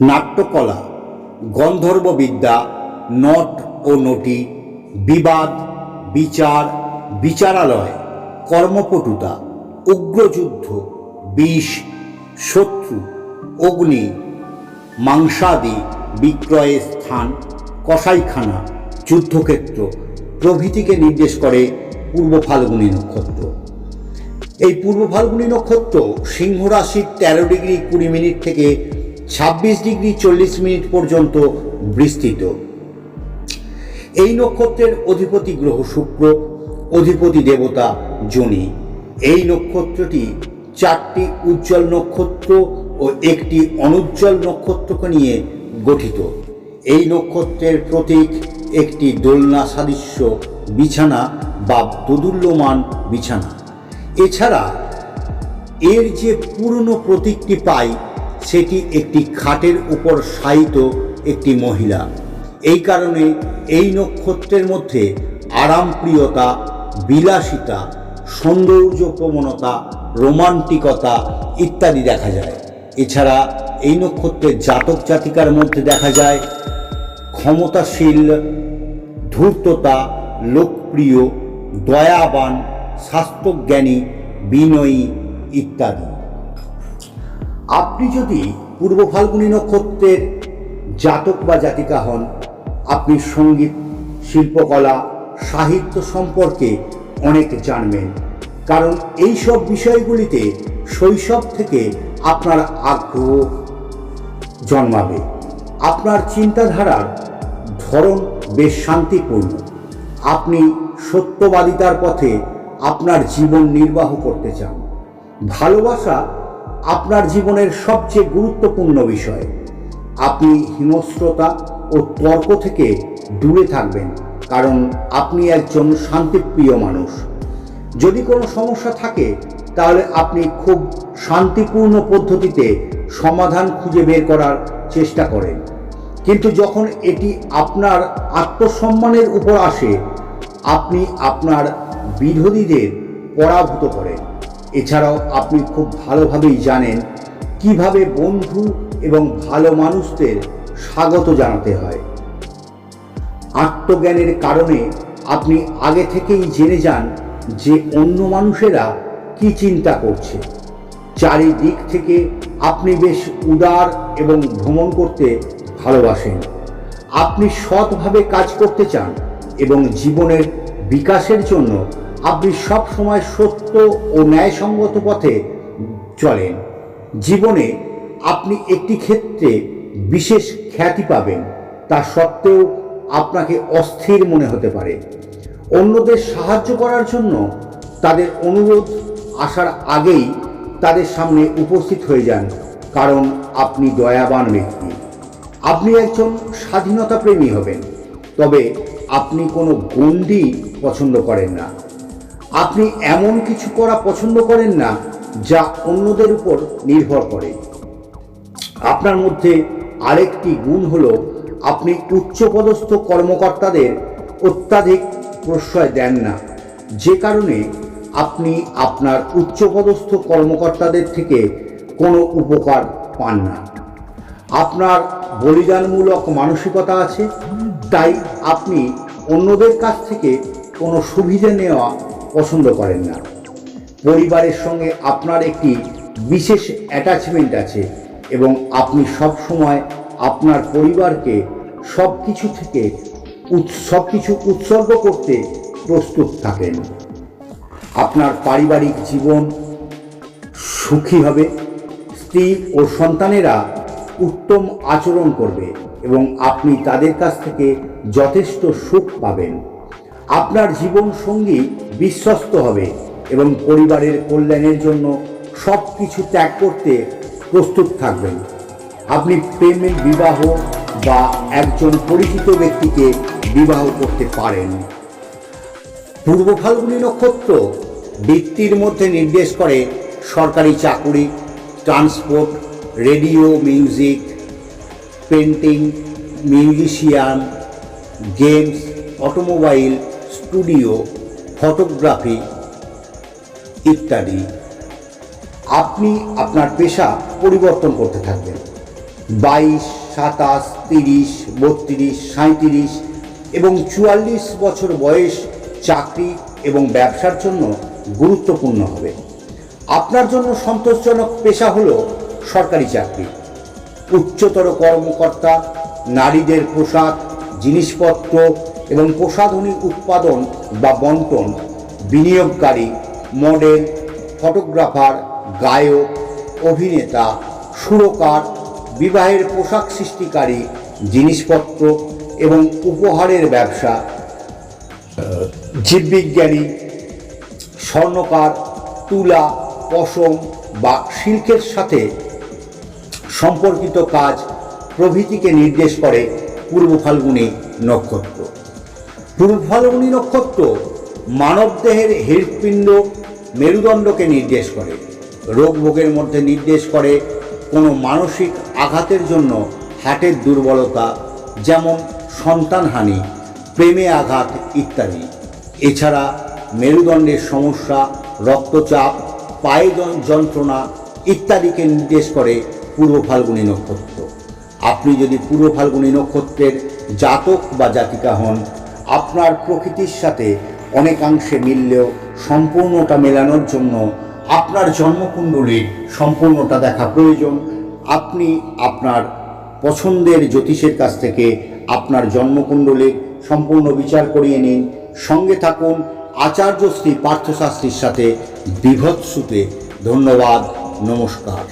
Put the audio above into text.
নাট্যকলা, গন্ধর্ববিদ্যা, not ও নটি, বিবাদ, বিচার, বিচারালয়, কর্মপটুতা, উগ্রযুদ্ধ, বিষ, শত্রু, অগ্নি, মাংসাদি বিক্রয়ের স্থান, কসাইখানা, যুদ্ধক্ষেত্র, প্রভৃতিকে নির্দেশ করে পূর্ব ফাল্গুনী নক্ষত্র। এই পূর্ব ফাল্গুনী নক্ষত্র সিংহ রাশির তেরো ডিগ্রি কুড়ি মিনিট থেকে ছাব্বিশ ডিগ্রি চল্লিশ মিনিট পর্যন্ত বিস্তৃত। এই নক্ষত্রের অধিপতি গ্রহ শুক্র, অধিপতি দেবতা জনি। এই নক্ষত্রটি চারটি উজ্জ্বল নক্ষত্র ও একটি অনুজ্জ্বল নক্ষত্রকে নিয়ে গঠিত। এই নক্ষত্রের প্রতীক একটি দোলনা সাদৃশ্য বিছানা বা দোদুল্যমান বিছানা। এছাড়া এর যে পুরনো প্রতীকটি পাই সেটি একটি খাটের উপর শায়িত একটি মহিলা। এই কারণে এই নক্ষত্রের মধ্যে আরামপ্রিয়তা, বিলাসিতা সৌন্দর্য প্রবণতা রোমান্টিকতা ইত্যাদি দেখা যায়। এছাড়া এই নক্ষত্রের জাতক জাতিকার মধ্যে দেখা যায় ক্ষমতাশীল, ধূর্ততা, লোকপ্রিয়, দয়াবান, স্বাস্থ্যজ্ঞানী, বিনয়ী ইত্যাদি। আপনি যদি পূর্ব ফাল্গুনী নক্ষত্রের জাতক বা জাতিকা হন, আপনি সংগীত, শিল্পকলা, সাহিত্য সম্পর্কে অনেক জানবেন। কারণ এই সব বিষয়গুলিতে শৈশব থেকে আপনার আগ্রহ জন্মাবে। আপনার চিন্তাধারার ধরন বেশ শান্তিপূর্ণ। আপনি সত্যবাদিতার পথে আপনার জীবন নির্বাহ করতে চান। ভালোবাসা আপনার জীবনের সবচেয়ে গুরুত্বপূর্ণ বিষয়। আপনি হিংস্রতা ও তর্ক থেকে দূরে থাকবেন, কারণ আপনি একজন শান্তিপ্রিয় মানুষ। যদি কোনো সমস্যা থাকে, তাহলে আপনি খুব শান্তিপূর্ণ পদ্ধতিতে সমাধান খুঁজে বের করার চেষ্টা করেন। কিন্তু যখন এটি আপনার আত্মসম্মানের উপর আসে, আপনি আপনার বিরোধীদের পরাভূত করেন। এছাড়াও আপনি খুব ভালোভাবেই জানেন কীভাবে বন্ধু এবং ভালো মানুষদের স্বাগত জানাতে হয়। আত্মজ্ঞানের কারণে আপনি আগে থেকেই জেনে যান যে অন্য মানুষেরা কি চিন্তা করছে। চারিদিক থেকে আপনি বেশ উদার এবং ভ্রমণ করতে ভালোবাসেন। আপনি সৎভাবে কাজ করতে চান এবং জীবনের বিকাশের জন্য আপনি সব সময় সত্য ও ন্যায়সঙ্গত পথে চলেন। জীবনে আপনি একটি ক্ষেত্রে বিশেষ খ্যাতি পাবেন, তা সত্ত্বেও আপনাকে অস্থির মনে হতে পারে। অন্যদের সাহায্য করার জন্য তাদের অনুরোধ আসার আগেই তাদের সামনে উপস্থিত হয়ে যান, কারণ আপনি দয়াবান ব্যক্তি। আপনি একজন স্বাধীনতা প্রেমী হবেন, তবে আপনি কোনো গণ্ডি পছন্দ করেন না। আপনি এমন কিছু করা পছন্দ করেন না যা অন্যদের উপর নির্ভর করে। আপনার মধ্যে আরেকটি গুণ হল আপনি উচ্চপদস্থ কর্মকর্তাদের অত্যাধিক প্রশ্রয় দেন না। যে কারণে আপনি আপনার উচ্চপদস্থ কর্মকর্তাদের থেকে কোনো উপকার পান না। আপনার বলিদানমূলক মানসিকতা আছে, তাই আপনি অন্যদের কাছ থেকে কোনো সুবিধে নেওয়া পছন্দ করেন না। পরিবারের সঙ্গে আপনার একটি বিশেষ অ্যাটাচমেন্ট আছে এবং আপনি সব সময় আপনার পরিবারকে সব কিছু থেকে সব কিছু উৎসর্গ করতে প্রস্তুত থাকেন। আপনার পারিবারিক জীবন সুখী হবে, স্ত্রী ও সন্তানেরা উত্তম আচরণ করবে এবং আপনি তাদের কাছ থেকে যথেষ্ট সুখ পাবেন। আপনার জীবন সঙ্গী বিশ্বস্ত হবে এবং পরিবারের কল্যাণের জন্য সব কিছু ত্যাগ করতে প্রস্তুত থাকবেন। আপনি প্রেমের বিবাহ বা একজন পরিচিত ব্যক্তিকে বিবাহ করতে পারেন। পূর্ব ফাল্গুনী নক্ষত্র ব্যক্তির মধ্যে নির্দেশ করে সরকারি চাকুরি, transport, radio, music, painting, musician, games, automobile studio, photography ইত্যাদি। আপনি আপনার পেশা পরিবর্তন করতে থাকবেন। বাইশ, সাতাশ, তিরিশ, বত্রিশ সাঁত্রিশ এবং চুয়াল্লিশ বছর বয়স চাকরি এবং ব্যবসার জন্য গুরুত্বপূর্ণ হবে। আপনার জন্য সন্তোষজনক পেশা হলো সরকারি চাকরি। উচ্চতর কর্মকর্তা, নারীদের পোশাক, জিনিসপত্র এবং প্রসাধনী উৎপাদন বা বন্টন বিনিয়োগকারী, মডেল, ফটোগ্রাফার, গায়ক, অভিনেতা, সুরকার, বিবাহের পোশাক সৃষ্টিকারী, জিনিসপত্র এবং উপহারের ব্যবসা, জীববিজ্ঞানী, স্বর্ণকার, তুলা, পশম বা শিল্পের সাথে সম্পর্কিত কাজ প্রভৃতিকে নির্দেশ করে পূর্ব ফাল্গুনী নক্ষত্র। পূর্ব ফাল্গুনী নক্ষত্র মানবদেহের হৃৎপিণ্ড মেরুদণ্ডকে নির্দেশ করে। রোগ ভোগের মধ্যে নির্দেশ করে কোনো মানসিক আঘাতের জন্য হার্টের দুর্বলতা, যেমন সন্তানহানি, প্রেমে আঘাত ইত্যাদি। এছাড়া মেরুদণ্ডের সমস্যা, রক্তচাপ, পায়ে যন্ত্রণা ইত্যাদিকে নির্দেশ করে পূর্ব ফাল্গুনী নক্ষত্র। আপনি যদি পূর্ব ফাল্গুনী নক্ষত্রের জাতক বা জাতিকা হন আপনার প্রকৃতির সাথে অনেকাংশে মিললেও সম্পূর্ণটা মেলানোর জন্য আপনার জন্মকুণ্ডলীর সম্পূর্ণটা দেখা প্রয়োজন। আপনি আপনার পছন্দের জ্যোতিষের কাছ থেকে আপনার জন্মকুণ্ডলীর সম্পূর্ণ বিচার করিয়ে নিন। সঙ্গে থাকুন আচার্য শ্রী পার্থশাস্ত্রীর সাথে বিভৎসুতে ধন্যবাদ, নমস্কার।